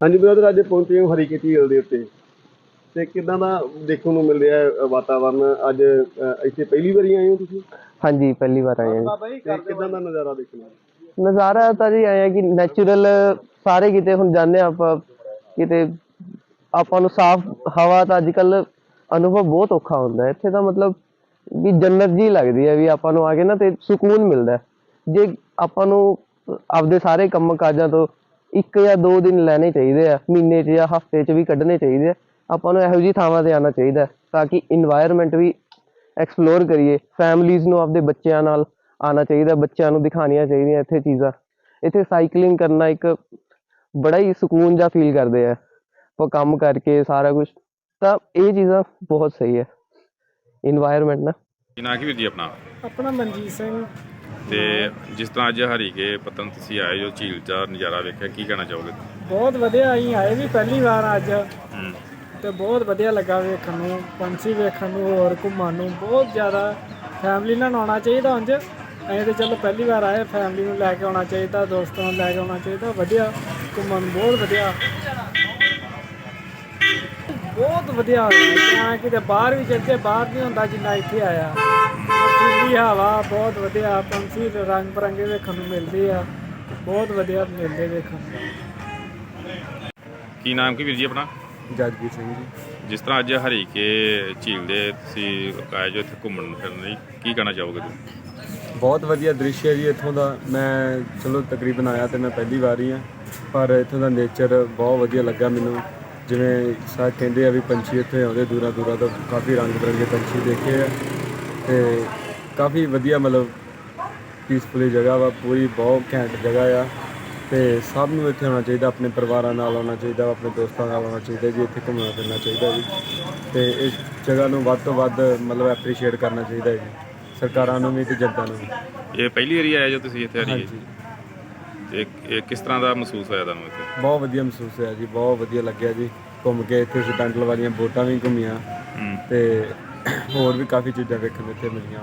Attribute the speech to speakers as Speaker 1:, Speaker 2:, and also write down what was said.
Speaker 1: ਹਾਂਜੀ ਬ੍ਰਦਰ ਅੱਜ ਪਹੁੰਚੇ ਹਾਂ ਹਰੀਕੇ ਝੀਲ ਦੇ ਉੱਤੇ। ਤੇ ਕਿਦਾਂ ਦਾ ਦੇਖਣ ਨੂੰ ਮਿਲ ਰਿਹਾ ਹੈ ਵਾਤਾਵਰਨ? ਅੱਜ ਅ, ਇੱਥੇ ਪਹਿਲੀ ਵਾਰੀ ਆਏ ਹੋ ਤੁਸੀਂ?
Speaker 2: ਹਾਂਜੀ ਪਹਿਲੀ ਵਾਰ ਆਏ ਹਾਂ
Speaker 1: ਤੇ ਕਿਦਾਂ ਦਾ ਨਜ਼ਾਰਾ ਦੇਖਣਾ
Speaker 2: ਜੀ ਨਜ਼ਾਰਾ ਤਾਂ ਜੀ ਆਇਆ ਕਿ ਨੈਚੁਰਲ ਸਾਰੇ ਕਿਤੇ ਹੁਣ ਜਾਂਦੇ ਹਾਂ ਆਪਾਂ ਕਿਤੇ ਆਪਾਂ ਨੂੰ ਸਾਫ਼ ਹਵਾ ਤਾਂ ਅੱਜ ਕੱਲ ਅਨੁਭਵ ਬਹੁਤ ਔਖਾ ਹੁੰਦਾ ਹੈ। ਇੱਥੇ ਤਾਂ ਮਤਲਬ ਵੀ ਜੰਨਤ ਜੀ ਲੱਗਦੀ ਹੈ ਵੀ ਆਪਾਂ ਨੂੰ ਆ ਕੇ ਨਾ ਤੇ ਸਕੂਨ ਮਿਲਦਾ ਹੈ। ਜੇ ਆਪਾਂ ਨੂੰ ਆਪਦੇ ਸਾਰੇ ਕੰਮ ਕਾਜਾਂ ਤੋਂ ਇੱਕ ਜਾਂ ਦੋ ਦਿਨ ਲੈਣੇ ਚਾਹੀਦੇ ਆ ਮਹੀਨੇ 'ਚ ਜਾਂ ਹਫ਼ਤੇ 'ਚ ਵੀ ਕੱਢਣੇ ਚਾਹੀਦੇ ਆ। ਆਪਾਂ ਨੂੰ ਇਹੋ ਜਿਹੀ ਥਾਵਾਂ ਤੇ ਆਉਣਾ ਚਾਹੀਦਾ ਤਾਂ ਕਿ ਇਨਵਾਇਰਨਮੈਂਟ ਵੀ ਐਕਸਪਲੋਰ ਕਰੀਏ ਫੈਮਲੀਜ਼ ਨੂੰ ਆਪਦੇ ਬੱਚਿਆਂ ਨਾਲ ਆਉਣਾ ਚਾਹੀਦਾ ਬੱਚਿਆਂ ਨੂੰ ਦਿਖਾਉਣੀਆਂ ਚਾਹੀਦੀਆਂ ਇੱਥੇ ਚੀਜ਼ਾਂ। ਇੱਥੇ ਸਾਈਕਲਿੰਗ ਕਰਨਾ ਇੱਕ ਬੜਾ ਹੀ ਸਕੂਨ ਜਾ ਫੀਲ ਕਰਦੇ ਆ। ਆਪਾਂ ਕੰਮ ਕਰਕੇ ਸਾਰਾ ਕੁਝ ਤਾਂ ਇਹ ਚੀਜ਼ਾਂ ਬਹੁਤ ਸਹੀ ਹੈ। ਇਨਵਾਇਰਨਮੈਂਟ ਨਾ
Speaker 3: ਕੀ ਵੀਰ ਜੀ ਆਪਣਾ?
Speaker 4: ਆਪਣਾ ਮਨਜੀਤ ਸਿੰਘ।
Speaker 3: ਤੇ ਜਿਸ ਤਰ੍ਹਾਂ ਅੱਜ ਹਰੀਕੇ ਪਤਨ ਤੁਸੀਂ ਆਏ ਜੋ ਝੀਲ ਦਾ ਨਜ਼ਾਰਾ ਵੇਖਿਆ ਕੀ ਕਹਿਣਾ ਚਾਹੋਗੇ?
Speaker 4: ਬਹੁਤ ਵਧੀਆ ਅਸੀਂ ਆਏ ਵੀ ਪਹਿਲੀ ਵਾਰ ਅੱਜ।
Speaker 3: ਹੂੰ।
Speaker 4: ਤੇ ਬਹੁਤ ਵਧੀਆ ਲੱਗਾ ਵੇਖਣ ਨੂੰ ਪੰਛੀ ਵੇਖਣ ਨੂੰ ਹੋਰ ਘੁੰਮਣ ਨੂੰ। ਬਹੁਤ ਜ਼ਿਆਦਾ ਫੈਮਿਲੀ ਨਾਲ ਆਉਣਾ ਚਾਹੀਦਾ ਉਂਝ। ਅਸੀਂ ਤੇ ਚਲੋ ਪਹਿਲੀ ਵਾਰ ਆਏ ਫੈਮਿਲੀ ਨੂੰ ਲੈ ਕੇ ਆਉਣਾ ਚਾਹੀਦਾ ਦੋਸਤਾਂ ਨੂੰ ਲੈ ਕੇ ਆਉਣਾ ਚਾਹੀਦਾ। ਵਧੀਆ ਘੁੰਮਣ ਨੂੰ ਬਹੁਤ ਵਧੀਆ। ਬਹੁਤ ਵਧੀਆ ਹੋਇਆ। ਕਿਤੇ ਬਾਹਰ ਵੀ ਚੱਲਦੇ ਬਾਹਰ ਨਹੀਂ ਹੁੰਦਾ ਜਿੰਨਾ ਇੱਥੇ ਆਇਆ। ਠੰਡੀ ਹਵਾ ਬਹੁਤ ਵਧੀਆ। ਪੰਛੀ ਰੰਗ ਬਰੰਗੇ ਵੇਖਣ ਨੂੰ ਮਿਲਦੇ ਆ। ਬਹੁਤ ਵਧੀਆ ਮਿਲਦੇ ਵੇਖਣ ਨੂੰ।
Speaker 3: ਕੀ ਨਾਮ ਕੀ ਵੀਰ ਜੀ ਆਪਣਾ?
Speaker 1: ਜਗਜੀਤ ਸਿੰਘ ਜੀ।
Speaker 3: ਜਿਸ ਤਰ੍ਹਾਂ ਅੱਜ ਹਰੀਕੇ ਝੀਲ ਦੇ ਤੁਸੀਂ ਆਏ ਜੋ ਇੱਥੇ ਘੁੰਮਣ ਫਿਰਨ ਲਈ ਕੀ ਕਹਿਣਾ ਚਾਹੋਗੇ ਤੁਸੀਂ?
Speaker 5: ਬਹੁਤ ਵਧੀਆ ਦ੍ਰਿਸ਼ ਹੈ ਜੀ ਇੱਥੋਂ ਦਾ। ਮੈਂ ਚਲੋ ਤਕਰੀਬਨ ਆਇਆ ਤੇ ਮੈਂ ਪਹਿਲੀ ਵਾਰ ਹੀ ਆ ਪਰ ਇੱਥੋਂ ਦਾ ਨੇਚਰ ਬਹੁਤ ਵਧੀਆ ਲੱਗਾ ਮੈਨੂੰ। ਜਿਵੇਂ ਸਾਰੇ ਕਹਿੰਦੇ ਆ ਵੀ ਪੰਛੀ ਇੱਥੇ ਆਉਂਦੇ ਦੂਰਾਂ ਦੂਰਾਂ ਤੋਂ ਕਾਫੀ ਰੰਗ ਬਰੰਗੇ ਪੰਛੀ ਦੇਖੇ ਆ। ਤੇ ਕਾਫੀ ਵਧੀਆ ਮਤਲਬ ਪੀਸਫੁਲੀ ਜਗ੍ਹਾ ਵਾ ਪੂਰੀ ਬਹੁਤ ਘੈਂਟ ਜਗ੍ਹਾ ਆ ਤੇ ਸਭ ਨੂੰ ਇੱਥੇ ਆਉਣਾ ਚਾਹੀਦਾ ਆਪਣੇ ਪਰਿਵਾਰਾਂ ਨਾਲ ਆਉਣਾ ਚਾਹੀਦਾ ਆਪਣੇ ਦੋਸਤਾਂ ਨਾਲ ਆਉਣਾ ਚਾਹੀਦਾ ਜੀ ਇੱਥੇ ਘੁੰਮਣਾ ਫਿਰਨਾ ਚਾਹੀਦਾ ਜੀ ਤੇ ਇਸ ਜਗ੍ਹਾ ਨੂੰ ਵੱਧ ਤੋਂ ਵੱਧ ਮਤਲਬ ਐਪਰੀਸ਼ੀਏਟ ਕਰਨਾ ਚਾਹੀਦਾ ਜੀ ਸਰਕਾਰਾਂ ਨੂੰ ਵੀ ਤੇ ਜਨਤਾ ਨੂੰ ਵੀ।
Speaker 3: ਇਹ ਪਹਿਲੀ ਵਾਰੀ ਆਏ ਜੋ ਤੁਸੀਂ ਇੱਥੇ ਹਰੀਕੇ
Speaker 5: ਹਾਂਜੀ।
Speaker 3: ਤੇ ਇਹ ਕਿਸ ਤਰ੍ਹਾਂ ਦਾ ਮਹਿਸੂਸ ਹੋਇਆ ਤੁਹਾਨੂੰ ਇੱਥੇ?
Speaker 5: ਬਹੁਤ ਵਧੀਆ ਮਹਿਸੂਸ ਹੋਇਆ ਜੀ ਬਹੁਤ ਵਧੀਆ ਲੱਗਿਆ ਜੀ ਘੁੰਮ ਕੇ ਇੱਥੇ ਸਟੈਂਡਲ ਵਾਲੀਆਂ ਬੋਟਾਂ ਵੀ ਘੁੰਮੀਆਂ ਤੇ ਹੋਰ ਵੀ ਕਾਫੀ ਚੀਜ਼ਾਂ ਵੇਖਣ ਨੂੰ ਇੱਥੇ ਮਿਲੀਆਂ।